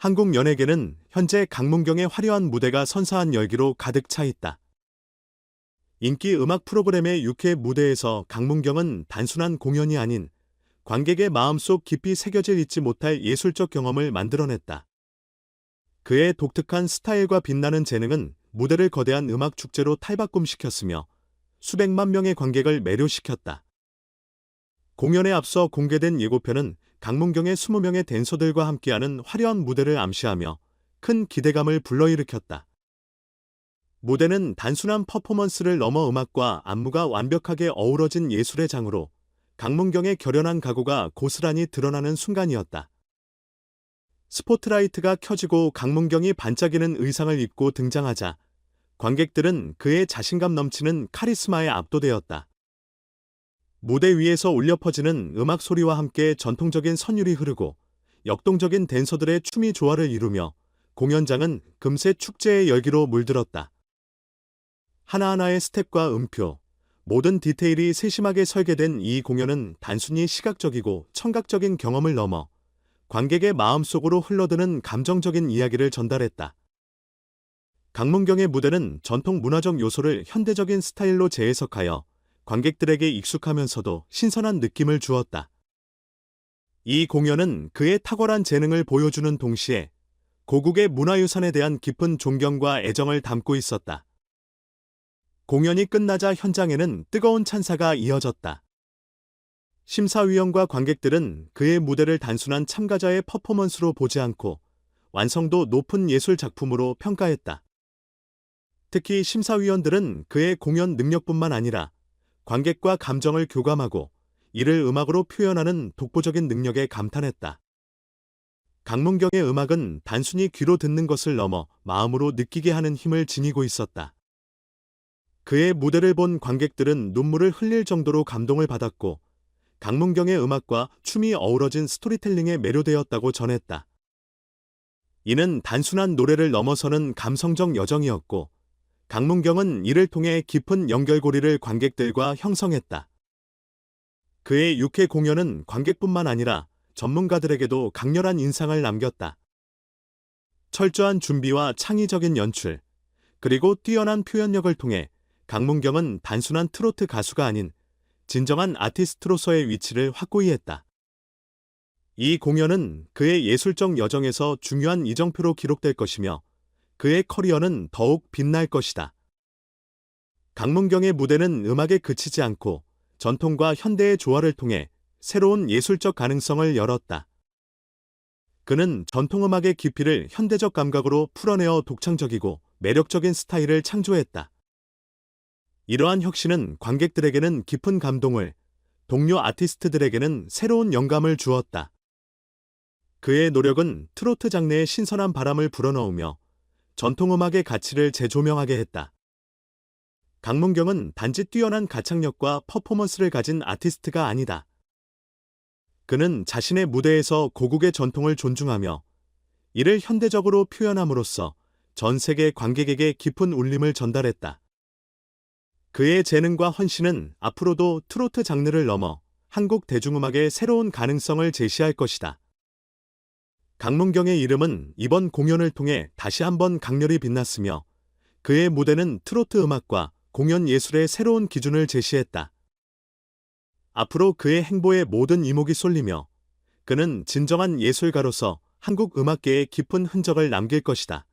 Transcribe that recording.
한국 연예계는 현재 강문경의 화려한 무대가 선사한 열기로 가득 차 있다. 인기 음악 프로그램의 6회 무대에서 강문경은 단순한 공연이 아닌 관객의 마음속 깊이 새겨질 잊지 못할 예술적 경험을 만들어냈다. 그의 독특한 스타일과 빛나는 재능은 무대를 거대한 음악 축제로 탈바꿈시켰으며 수백만 명의 관객을 매료시켰다. 공연에 앞서 공개된 예고편은 강문경의 20명의 댄서들과 함께하는 화려한 무대를 암시하며 큰 기대감을 불러일으켰다. 무대는 단순한 퍼포먼스를 넘어 음악과 안무가 완벽하게 어우러진 예술의 장으로 강문경의 결연한 각오가 고스란히 드러나는 순간이었다. 스포트라이트가 켜지고 강문경이 반짝이는 의상을 입고 등장하자 관객들은 그의 자신감 넘치는 카리스마에 압도되었다. 무대 위에서 울려 퍼지는 음악 소리와 함께 전통적인 선율이 흐르고 역동적인 댄서들의 춤이 조화를 이루며 공연장은 금세 축제의 열기로 물들었다. 하나하나의 스텝과 음표, 모든 디테일이 세심하게 설계된 이 공연은 단순히 시각적이고 청각적인 경험을 넘어 관객의 마음속으로 흘러드는 감정적인 이야기를 전달했다. 강문경의 무대는 전통 문화적 요소를 현대적인 스타일로 재해석하여 관객들에게 익숙하면서도 신선한 느낌을 주었다. 이 공연은 그의 탁월한 재능을 보여주는 동시에 고국의 문화유산에 대한 깊은 존경과 애정을 담고 있었다. 공연이 끝나자 현장에는 뜨거운 찬사가 이어졌다. 심사위원과 관객들은 그의 무대를 단순한 참가자의 퍼포먼스로 보지 않고 완성도 높은 예술 작품으로 평가했다. 특히 심사위원들은 그의 공연 능력뿐만 아니라 관객과 감정을 교감하고 이를 음악으로 표현하는 독보적인 능력에 감탄했다. 강문경의 음악은 단순히 귀로 듣는 것을 넘어 마음으로 느끼게 하는 힘을 지니고 있었다. 그의 무대를 본 관객들은 눈물을 흘릴 정도로 감동을 받았고 강문경의 음악과 춤이 어우러진 스토리텔링에 매료되었다고 전했다. 이는 단순한 노래를 넘어서는 감성적 여정이었고 강문경은 이를 통해 깊은 연결고리를 관객들과 형성했다. 그의 6회 공연은 관객뿐만 아니라 전문가들에게도 강렬한 인상을 남겼다. 철저한 준비와 창의적인 연출, 그리고 뛰어난 표현력을 통해 강문경은 단순한 트로트 가수가 아닌 진정한 아티스트로서의 위치를 확고히 했다. 이 공연은 그의 예술적 여정에서 중요한 이정표로 기록될 것이며 그의 커리어는 더욱 빛날 것이다. 강문경의 무대는 음악에 그치지 않고 전통과 현대의 조화를 통해 새로운 예술적 가능성을 열었다. 그는 전통음악의 깊이를 현대적 감각으로 풀어내어 독창적이고 매력적인 스타일을 창조했다. 이러한 혁신은 관객들에게는 깊은 감동을, 동료 아티스트들에게는 새로운 영감을 주었다. 그의 노력은 트로트 장르에 신선한 바람을 불어넣으며 전통음악의 가치를 재조명하게 했다. 강문경은 단지 뛰어난 가창력과 퍼포먼스를 가진 아티스트가 아니다. 그는 자신의 무대에서 고국의 전통을 존중하며 이를 현대적으로 표현함으로써 전 세계 관객에게 깊은 울림을 전달했다. 그의 재능과 헌신은 앞으로도 트로트 장르를 넘어 한국 대중음악의 새로운 가능성을 제시할 것이다. 강문경의 이름은 이번 공연을 통해 다시 한번 강렬히 빛났으며 그의 무대는 트로트 음악과 공연 예술의 새로운 기준을 제시했다. 앞으로 그의 행보에 모든 이목이 쏠리며 그는 진정한 예술가로서 한국 음악계에 깊은 흔적을 남길 것이다.